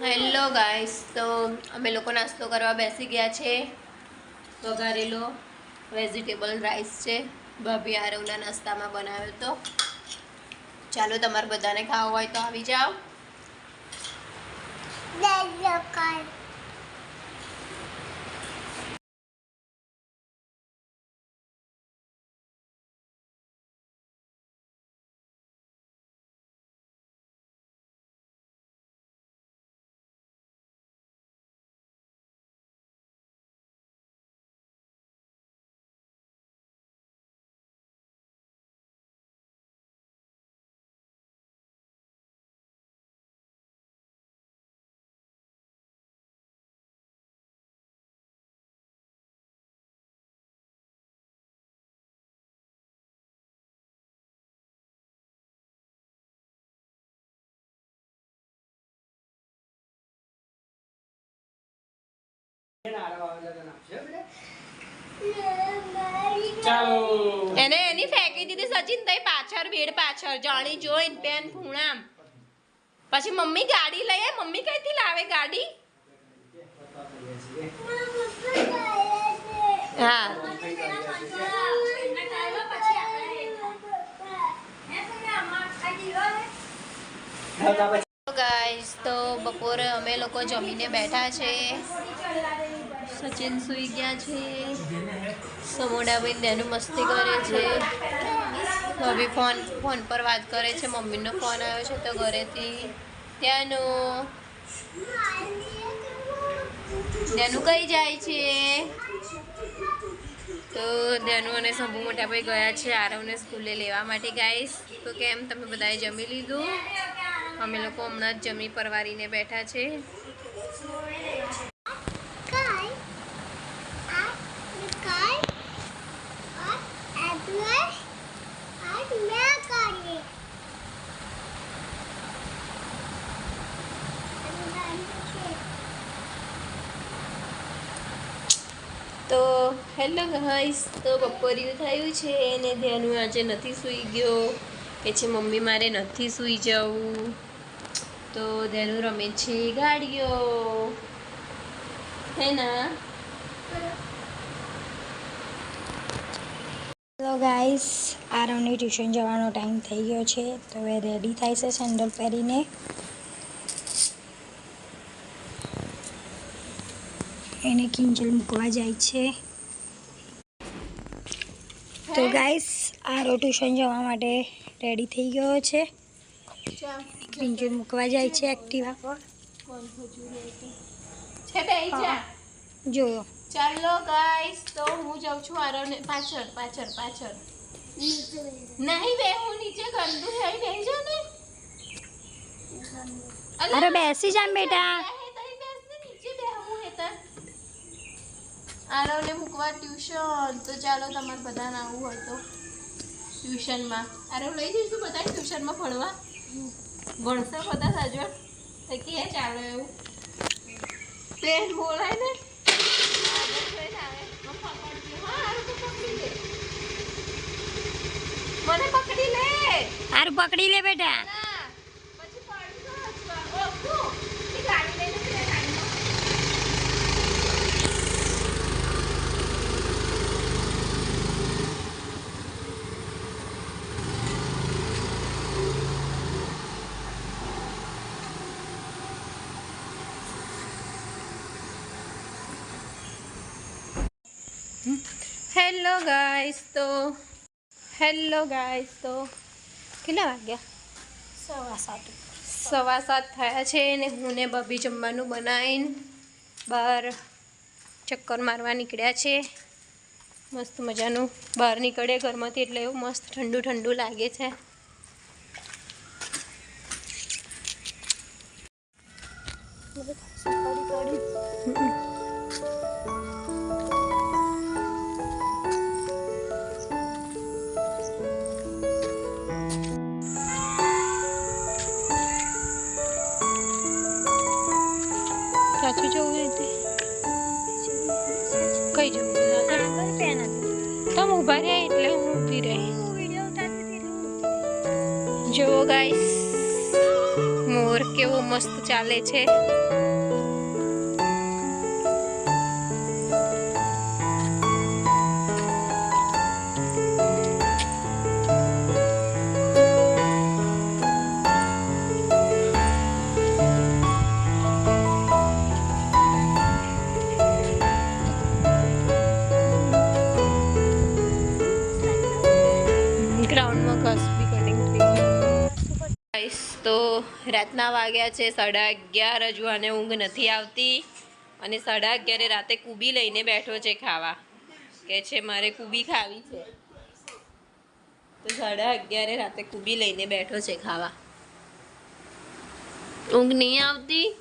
Hello guys, તો અમે લોકો નાસ્તો કરવા બેસી ગયા છે. વઘારેલો વેજીટેબલ રાઈસ છે, ભાભી આરવના નાસ્તામાં બનાવ્યો તો. ચાલો તમારે બધાને ખાવું હોય તો આવી જાઓ. એને એની ફેંકી દીધી સચિન તઈ પાછળ બેડ પાછળ જાણી જોઈન પેન ખૂણામ. પછી મમ્મી ગાડી લઈએ મમ્મી કઈથી લાવે ગાડી? હા. ગાઈસ તો બપોરે અમે લોકો જમીને બેઠા છે. સચિન સુઈ ગયા છે. સમોડાબેન તેનું મસ્તી કરે છે. ભાભી ફોન ફોન પર વાત કરે છે. મમ્મીનો ફોન આવ્યો છે તો ઘરેથી ત્યાંનો ત્યાંનું કઈ જાય છે? તો ધ્યાનુ અને શંભુ મોટાભાઈ ગયા છે આરવને સ્કૂલે લેવા માટે ગાઈસ તો કેમ? તમે બધાએ જમી લીધું? અમે લોકો હમણાં જ જમી પરવારીને બેઠા છે. તો હેલો ગાઈસ, તો બપોર્યું થયું છે અને ધ્યાનું આજે નથી સૂઈ ગયો. કે છે મમ્મી મારે નથી સૂઈ જવું. તો ધ્યાનું રમે છે ગાડીઓ. હે ના? હેલો ગાઈસ આરવની ટ્યુશન જવાનો ટાઈમ થઈ ગયો છે તો હવે રેડી થાય છે સેન્ડલ પહેરીને. એને કિંજલ મૂકવા જાય છે. તો ગાઈસ આરો ટ્યુશન જવા માટે રેડી થઈ ગયો છે. કિંજલ મૂકવા જાય છે એક્ટિવા પર છે બે જોયો. ચાલો ગાઈસ તો હું જાઉં છું આરવને પાછળ પાછળ પાછળ. નહીં બે હું નીચે ગંદુ થઈ નહીં જો ને. અરે બેસી જામ બેટા. આરવને મૂકવા ટ્યુશન. તો ચાલો તમારે બધાને આવવું હોય તો ટ્યુશનમાં. આરવ લઈ જઈશું બધા ટ્યુશનમાં ભણવા? ભણશે બધા સાજવણ તો કે ચાલે એવું? પ્લેન બોલાય ને. મને પકડી લે. મને પકડી લે આરું પકડી લે બેટા ના, પછી પડી તો હસવા. ઓ, તું, એ ગાડી લઈને પેલા ગાડીમાં હેલો ગાઈસ તો હેલો ગાઈસ તો કેટલા વાગ્યા? સવા સાત. સવા સાત થયા છે ને હું ને બબી જમવાનું બનાવીને બહાર ચક્કર મારવા નીકળ્યા છે. મસ્ત મજાનું બહાર નીકળે ઘરમાંથી એટલે એવું મસ્ત ઠંડુ ઠંડુ લાગે છે. ક્યાંથી પેન તમે ઊભા રહ્યા એટલે હું ઊભી રહી. વીડિયો ઉતારતી હતી જો ગાઈસ મોર કેવો મસ્ત ચાલે છે. રાતના વાગ્યા છે, સાડા અગિયાર હજુ આને ઊંઘ નથી આવતી. અને સાડા અગિયારે રાતે કુબી લઈને બેઠો છે ખાવા. કે છે, મારે કુબી ખાવી છે. તો સાડા અગિયારે રાતે કુબી લઈને બેઠો છે ખાવા. ઊંઘ નહીં આવતી?